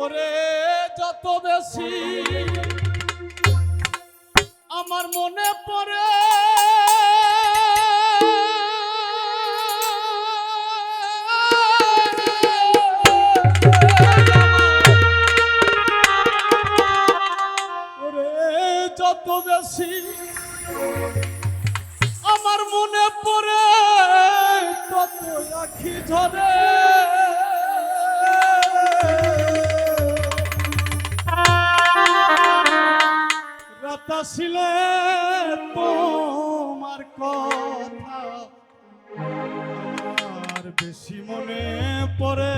ওরে যত বেশি আমার মনে পড়ে। যত বেশি আমার মনে পড়ে তত আখি ঝরে। ছিলে তোমার কথা। আর বেশি মনে পড়ে।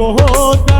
go